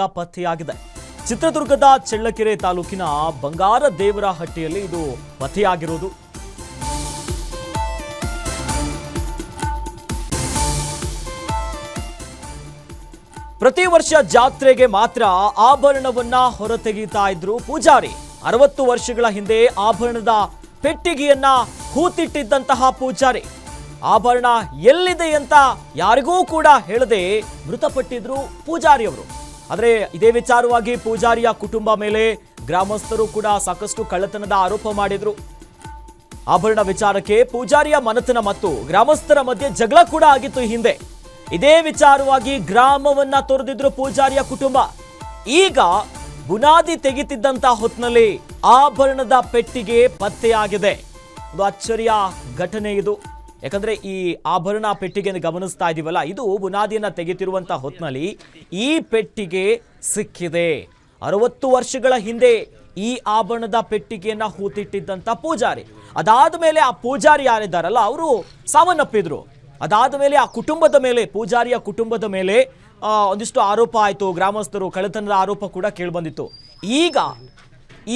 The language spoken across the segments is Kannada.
ಈಗ ಪತ್ತೆಯಾಗಿದೆ. ಚಿತ್ರದುರ್ಗದ ಚಳ್ಳಕೆರೆ ತಾಲೂಕಿನ ಬಂಗಾರ ದೇವರ ಹಟ್ಟಿಯಲ್ಲಿ ಇದು ಪತ್ತೆಯಾಗಿರೋದು ಪ್ರತಿ ವರ್ಷ ಜಾತ್ರೆಗೆ ಮಾತ್ರ ಆಭರಣವನ್ನ ಹೊರತೆಗೀತಾ ಇದ್ರು ಪೂಜಾರಿ. ಅರವತ್ತು ವರ್ಷಗಳ ಹಿಂದೆ ಆಭರಣದ ಪೆಟ್ಟಿಗೆಯನ್ನ ಹೂತಿಟ್ಟಿದ್ದಂತಹ ಪೂಜಾರಿ. ಆಭರಣ ಎಲ್ಲಿದೆ ಅಂತ ಯಾರಿಗೂ ಕೂಡ ಹೇಳದೆ ಮೃತಪಟ್ಟಿದ್ರು ಪೂಜಾರಿಯವರು. ಆದರೆ ಇದೇ ವಿಚಾರವಾಗಿ ಪೂಜಾರಿಯ ಕುಟುಂಬ ಮೇಲೆ ಗ್ರಾಮಸ್ಥರು ಕೂಡ ಸಾಕಷ್ಟು ಕಳ್ಳತನದ ಆರೋಪ ಮಾಡಿದರು. ಆಭರಣ ವಿಚಾರಕ್ಕೆ ಪೂಜಾರಿಯ ಮನತನ ಮತ್ತು ಗ್ರಾಮಸ್ಥರ ಮಧ್ಯೆ ಜಗಳ ಕೂಡ ಆಗಿತ್ತು ಹಿಂದೆ. ಇದೇ ವಿಚಾರವಾಗಿ ಗ್ರಾಮವನ್ನ ತೊರೆದಿದ್ರು ಪೂಜಾರಿಯ ಕುಟುಂಬ. ಈಗ ಬುನಾದಿ ತೆಗಿತಿದ್ದಂತ ಹೊತ್ತಿನಲ್ಲಿ ಆಭರಣದ ಪೆಟ್ಟಿಗೆ ಪತ್ತೆಯಾಗಿದೆ. ಒಂದು ಅಚ್ಚರಿಯ ಘಟನೆ ಇದು. ಯಾಕಂದ್ರೆ ಈ ಆಭರಣ ಪೆಟ್ಟಿಗೆಯನ್ನು ಗಮನಿಸ್ತಾ ಇದೀವಲ್ಲ, ಇದು ಬುನಾದಿಯನ್ನು ತೆಗೆತಿರುವಂತ ಹೊತ್ತಿನಲ್ಲಿ ಈ ಪೆಟ್ಟಿಗೆ ಸಿಕ್ಕಿದೆ. ಅರವತ್ತು ವರ್ಷಗಳ ಹಿಂದೆ ಈ ಆಭರಣದ ಪೆಟ್ಟಿಗೆಯನ್ನ ಹೂತಿಟ್ಟಿದ್ದಂತ ಪೂಜಾರಿ. ಅದಾದ ಮೇಲೆ ಆ ಪೂಜಾರಿ ಯಾರಿದ್ದಾರಲ್ಲ, ಅವರು ಸಾವನ್ನಪ್ಪಿದ್ರು. ಅದಾದ ಮೇಲೆ ಆ ಕುಟುಂಬದ ಮೇಲೆ, ಪೂಜಾರಿಯ ಕುಟುಂಬದ ಮೇಲೆ ಒಂದಿಷ್ಟು ಆರೋಪ ಆಯಿತು. ಗ್ರಾಮಸ್ಥರು ಕಳೆತನದ ಆರೋಪ ಕೂಡ ಕೇಳಿಬಂದಿತ್ತು. ಈಗ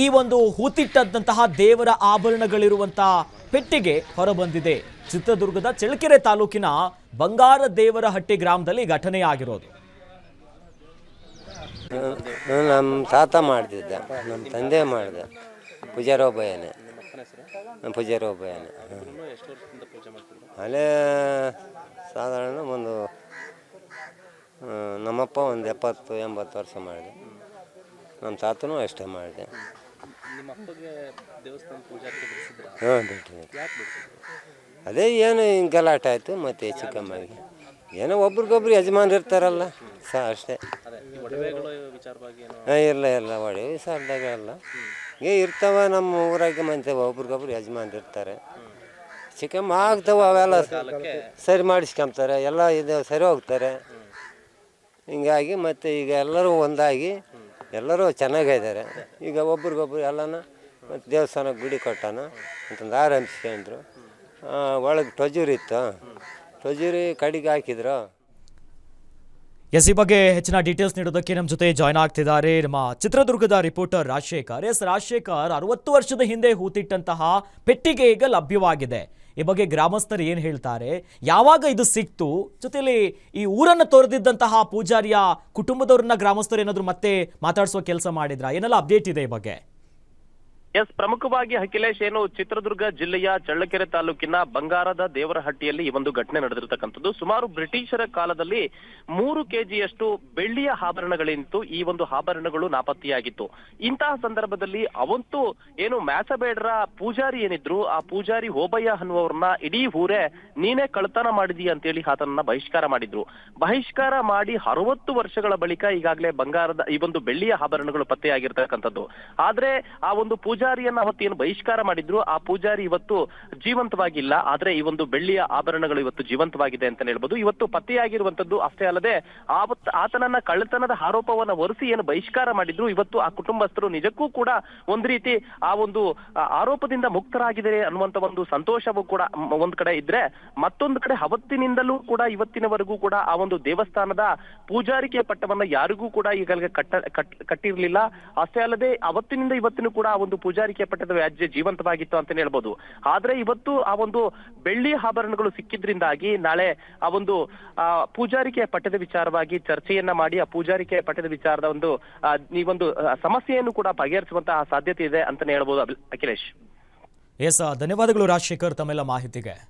ಈ ಒಂದು ಹೂತಿಟ್ಟಂತಹ ದೇವರ ಆಭರಣಗಳಿರುವಂತಹ ಪೆಟ್ಟಿಗೆ ಹೊರಬಂದಿದೆ. ಚಿತ್ರದುರ್ಗದ ಚಳ್ಳಕೆರೆ ತಾಲೂಕಿನ ಬಂಗಾರ ದೇವರ ಹಟ್ಟಿ ಗ್ರಾಮದಲ್ಲಿ ಘಟನೆ ಆಗಿರೋದು. ನಮ್ಮ ತಾತ ಮಾಡ್ತಿದ್ದ. ನಮ್ಮ ತಂದೆ ಮಾಡಿದ. ಪೂಜಾರೋಬಯ್ಯನೇ. ಪೂಜಾರೋಬಯ್ಯನೇ. ಅಲ್ಲೇ ಸಾಧಾರಣ ಒಂದು ನಮ್ಮಪ್ಪ ಒಂದು ಎಪ್ಪತ್ತು ಎಂಬತ್ತು ವರ್ಷ ಮಾಡಿದೆ. ನಮ್ಮ ತಾತನೂ ಅಷ್ಟೇ ಮಾಡಿದೆ. ಹಾಂ ಅದೇ ಏನು ಹಿಂಗೆ ಗಲಾಟೆ ಆಯಿತು ಮತ್ತೆ ಹೆಚ್ಚು ಕಮ್ಮಿ ಆಗಿ. ಏನೋ ಒಬ್ರಿಗೊಬ್ರು ಯಜಮಾನ್ರು ಇರ್ತಾರಲ್ಲ ಸಹ ಅಷ್ಟೇ. ಹಾಂ ಇಲ್ಲ ಇಲ್ಲ ಒಡವೆ ಸಾಲದಾಗ ಎಲ್ಲ ಏ ಇರ್ತಾವ ನಮ್ಮ ಊರಾಗೆ ಮಂತೆ ಒಬ್ರಿಗೊಬ್ರು ಯಜಮಾನ್ರು ಇರ್ತಾರೆ. ಚಿಕಮ್ ಆಗ್ತಾವ ಅವೆಲ್ಲ. ಸರಿ ಮಾಡಿಸ್ಕೊಂತಾರೆ ಎಲ್ಲ ಇದು ಸರಿ ಹೋಗ್ತಾರೆ. ಹಿಂಗಾಗಿ ಮತ್ತು ಈಗ ಎಲ್ಲರೂ ಒಂದಾಗಿ ಎಲ್ಲರೂ ಚೆನ್ನಾಗಿದ್ದಾರೆ. ಈಗ ಒಬ್ರಿಗೊಬ್ರು ಎಲ್ಲನ ಮತ್ತು ದೇವಸ್ಥಾನಕ್ಕೆ ಗುಡಿ ಕಟ್ಟಾನ ಅಂತಂದು ಆರಂಭಿಸ್ಕೊಂಡ್ರು ಒಳಗೆ ಟೊಜೂರಿ ಇತ್ತು. ಟೊಜೂರಿ ಕಡಿಗೆ ಹಾಕಿದ್ರು. ಎಸ್, ಈ ಬಗ್ಗೆ ಹೆಚ್ಚಿನ ಡೀಟೇಲ್ಸ್ ನೀಡೋದಕ್ಕೆ ನಮ್ಮ ಜೊತೆ ಜಾಯ್ನ್ ಆಗ್ತಿದ್ದಾರೆ ನಮ್ಮ ಚಿತ್ರದುರ್ಗದ ರಿಪೋರ್ಟರ್ ರಾಜಶೇಖರ್. ಎಸ್, ರಾಜಶೇಖರ್, ಅರವತ್ತು ವರ್ಷದ ಹಿಂದೆ ಹೂತಿಟ್ಟಂತಹ ಪೆಟ್ಟಿಗೆ ಈಗ ಲಭ್ಯವಾಗಿದೆ. ಈ ಬಗ್ಗೆ ಗ್ರಾಮಸ್ಥರು ಏನು ಹೇಳ್ತಾರೆ? ಯಾವಾಗ ಇದು ಸಿಕ್ತು? ಜೊತೆಲಿ ಈ ಊರನ್ನು ತೊರೆದಿದ್ದಂತಹ ಪೂಜಾರಿಯ ಕುಟುಂಬದವ್ರನ್ನ ಗ್ರಾಮಸ್ಥರು ಏನಾದರೂ ಮತ್ತೆ ಮಾತಾಡಿಸುವ ಕೆಲಸ ಮಾಡಿದ್ರಾ? ಏನೆಲ್ಲ ಅಪ್ಡೇಟ್ ಇದೆ ಈ ಬಗ್ಗೆ? ಎಸ್, ಪ್ರಮುಖವಾಗಿ ಅಖಿಲೇಶ್ ಏನು ಚಿತ್ರದುರ್ಗ ಜಿಲ್ಲೆಯ ಚಳ್ಳಕೆರೆ ತಾಲೂಕಿನ ಬಂಗಾರದ ದೇವರಹಟ್ಟಿಯಲ್ಲಿ ಈ ಒಂದು ಘಟನೆ ನಡೆದಿರತಕ್ಕಂಥದ್ದು. ಸುಮಾರು ಬ್ರಿಟಿಷರ ಕಾಲದಲ್ಲಿ ಮೂರು ಕೆಜಿಯಷ್ಟು ಬೆಳ್ಳಿಯ ಆಭರಣಗಳಿತ್ತು ಈ ಒಂದು ಆಭರಣಗಳು ನಾಪತ್ತೆಯಾಗಿತ್ತು. ಇಂತಹ ಸಂದರ್ಭದಲ್ಲಿ ಅವಂತೂ ಏನು ಮ್ಯಾಸಬೇಡ್ರ ಪೂಜಾರಿ ಏನಿದ್ರು, ಆ ಪೂಜಾರಿ ಹೋಬಯ್ಯ ಅನ್ನುವವ್ರನ್ನ ಇಡೀ ಊರೇ ನೀನೇ ಕಳ್ತನ ಮಾಡಿದೀಯ ಅಂತೇಳಿ ಆತನನ್ನ ಬಹಿಷ್ಕಾರ ಮಾಡಿದ್ರು. ಬಹಿಷ್ಕಾರ ಮಾಡಿ ಅರವತ್ತು ವರ್ಷಗಳ ಬಳಿಕ ಈಗಾಗಲೇ ಬಂಗಾರದ ಈ ಒಂದು ಬೆಳ್ಳಿಯ ಆಭರಣಗಳು ಪತ್ತೆಯಾಗಿರ್ತಕ್ಕಂಥದ್ದು. ಆದ್ರೆ ಆ ಒಂದು ಪೂಜಾರಿಯನ್ನ ಅವತ್ತೇನು ಬಹಿಷ್ಕಾರ ಮಾಡಿದ್ರು, ಆ ಪೂಜಾರಿ ಇವತ್ತು ಜೀವಂತವಾಗಿಲ್ಲ. ಆದ್ರೆ ಈ ಒಂದು ಬೆಳ್ಳಿಯ ಆಭರಣಗಳು ಇವತ್ತು ಜೀವಂತವಾಗಿದೆ ಅಂತ ಹೇಳ್ಬೋದು. ಇವತ್ತು ಪತ್ತೆಯಾಗಿರುವಂತದ್ದು ಅಷ್ಟೇ ಅಲ್ಲದೆ ಆತನನ್ನ ಕಳ್ಳತನದ ಆರೋಪವನ್ನ ಹೊರಿಸಿ ಏನು ಬಹಿಷ್ಕಾರ ಮಾಡಿದ್ರು, ಇವತ್ತು ಆ ಕುಟುಂಬಸ್ಥರು ನಿಜಕ್ಕೂ ಕೂಡ ಒಂದ್ ರೀತಿ ಆ ಒಂದು ಆರೋಪದಿಂದ ಮುಕ್ತರಾಗಿದ್ದಾರೆ ಅನ್ನುವಂತ ಒಂದು ಸಂತೋಷವೂ ಕೂಡ ಒಂದ್ ಕಡೆ ಇದ್ರೆ, ಮತ್ತೊಂದು ಕಡೆ ಅವತ್ತಿನಿಂದಲೂ ಕೂಡ ಇವತ್ತಿನವರೆಗೂ ಕೂಡ ಆ ಒಂದು ದೇವಸ್ಥಾನದ ಪೂಜಾರಿಕೆ ಪಟ್ಟವನ್ನ ಯಾರಿಗೂ ಕೂಡ ಈಗಲೇ ಕಟ್ಟ, ಕಟ್- ಕಟ್ಟಿರ್ಲಿಲ್ಲ. ಅಷ್ಟೇ ಅಲ್ಲದೆ, ಅವತ್ತಿನಿಂದ ಇವತ್ತಿನ ಕೂಡ ಆ ಒಂದು ಪೂಜಾರಿಕೆ ಪಟ್ಟದ ವ್ಯಾಜ್ಯ ಜೀವಂತವಾಗಿತ್ತು ಅಂತ ಹೇಳ್ಬೋದು. ಆದ್ರೆ ಇವತ್ತು ಆ ಒಂದು ಬೆಳ್ಳಿ ಆಭರಣಗಳು ಸಿಕ್ಕಿದ್ರಿಂದಾಗಿ ನಾಳೆ ಆ ಒಂದು ಪೂಜಾರಿಕೆ ಪಟ್ಟದ ವಿಚಾರವಾಗಿ ಚರ್ಚೆಯನ್ನ ಮಾಡಿ ಆ ಪೂಜಾರಿಕೆ ಪಟ್ಟದ ವಿಚಾರದ ಒಂದು ಈ ಒಂದು ಸಮಸ್ಯೆಯನ್ನು ಕೂಡ ಬಗೆಹರಿಸುವಂತಹ ಸಾಧ್ಯತೆ ಇದೆ ಅಂತಾನೆ ಹೇಳ್ಬೋದು ಅಖಿಲೇಶ್. ಎಸ್ ಧನ್ಯವಾದಗಳು ರಾಜಶೇಖರ್ ತಮ್ಮೆಲ್ಲ ಮಾಹಿತಿಗೆ.